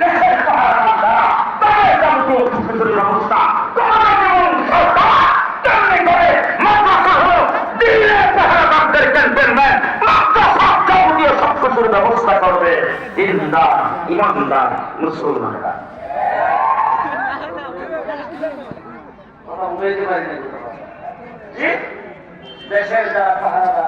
দেশের পাহারাদার যারা, তাদের যাবতীয় সুন্দরী ব্যবস্থা তোমাদের যেমন সরকার, মুসলমানরা? দেশের যারা পাহারাদার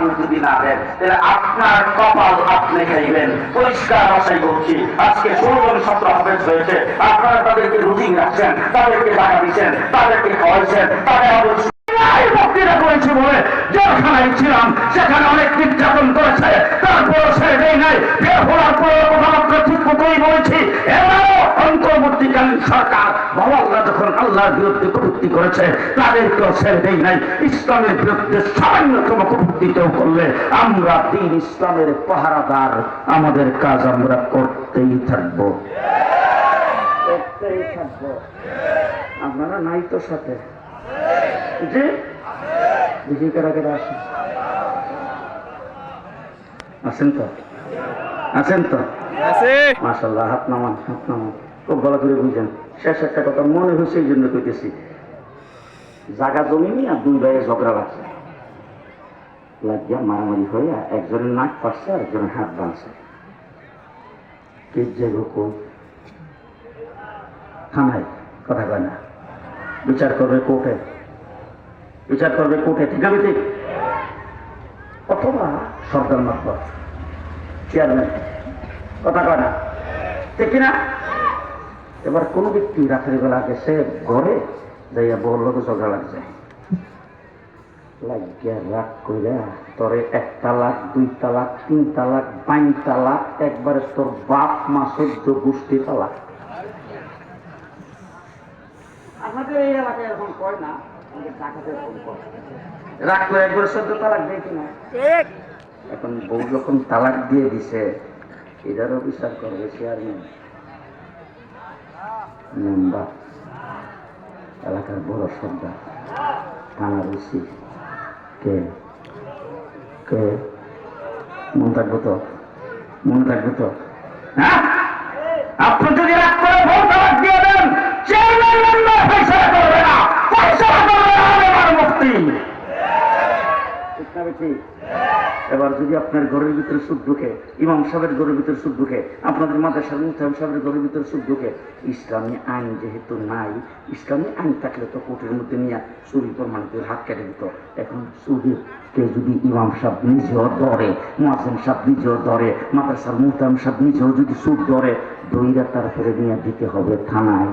আপনি যদি না দেন, তাহলে আপনার কপাল আপনি খাইবেন। পরিষ্কার ভাষায় বলছি। আজকে ষোলো জন ছাত্র হাফেজ হয়েছে। আপনারা তাদেরকে রুটিন রাখছেন, তাদেরকে টাকা দিচ্ছেন, তাদেরকে খাওয়াইছেন, তাদের অবশ্যই করেছি করেছে। তারপর ছেড়ে দেয় নাই। বের হওয়ার পর কথাবার্তা ঠিক মতোই বলেছি। এবারও অন্তর্বর্তীকালীন সরকার বাবা আল্লাহ যখন আল্লাহর বিরুদ্ধে কটূক্তি করেছে তাদেরকেও ছেড়ে দেয় নাই। ইসলামের বিরুদ্ধে সামান্যতম কটূক্তিতেও করলে আমরা দিন ইসলামের পাহারাদার আমাদের কাজ আমরা করতেই থাকব। করতেই থাকব। আপনারা নাই তো সাথে। জি? দেখি কারা কারা আসেন আছেন তো? আছেন তো? মাসাল্লাহ হাত নামান হাত নামান। খুব ভালো করে বুঝেন। শেষ একটা কথা মনে হয়েছে, এই জন্য কইতেছি। জায়গা জমি নিয়ে দুই ভাইয়ে ঝগড়া লাগছে। লাগিয়া মারামারি হয়ে একজনের নাক পাচ্ছে আর একজনের হাত বাঁধছে। যে কই থানায় কথা কয় না। বিচার করবে কোর্টে। বিচার করবে কোর্টে, ঠিক আছে ঠিক? অথবা সরকার মারফত। চেয়ারম্যান কথা কয় না। ঠিক না? এবার কোন ব্যক্তি রাতের বেলা গেছে ঘরে যাইয়া বলল তো ঝগড়া লাগছে। লাগিয়া রাগ কইরা তরে এক তালাক দুই তালাক তিন তালাক বাইন তালাক একবারে তোর বাপ মা সদ্য গোষ্ঠী তালাক। আপনাদের এই এলাকায় এরকম কয় না আমাদের ঢাকাতে এরকম কয়। রাগ করে একবার সদ্য তালাক দেয় কিনা? এখন বউ যখন তালাক দিয়ে দিছে এটারও বিচার করবে চেয়ারম্যান মেম্বার, এলাকার বড় সর্দার থানার ওসি, কে? কে? মন থাকব তো? মন থাকব তো? হ্যাঁ? আপনি যদি রাগ করে ভোট তালাক দিয়ে দেন চেয়ারম্যান মেম্বার ফেসলা করবে না। ফেসলা করবে না, এবার মুক্তি। ঠিক না, বেঠিক? এবার যদি আপনার ঘরের ভিতরে সুখ ঢুকে, ইমাম সাহেবের ঘরের ভিতরে সুখ ঢুকে, আপনাদের মাদ্রাসার মুহতাম সাহেবের ঘরের ভিতরে সুদ ঢুকে, ইসলামী আইন যেহেতু নাই, ইসলামী আইন থাকলে তো কোর্টের মধ্যে নিয়ে চুরি প্রমাণিত হাত কেটে দিত। এখন চুরি কে যদি ইমাম সাহেব নিজেও ধরে মোয়াজেম সাহেব নিজেও ধরে, মাদ্রাসার মুহতাম সাহেব নিজেও যদি সুখ ধরে, দইরা তারপরে নিয়ে দিতে হবে থানায়।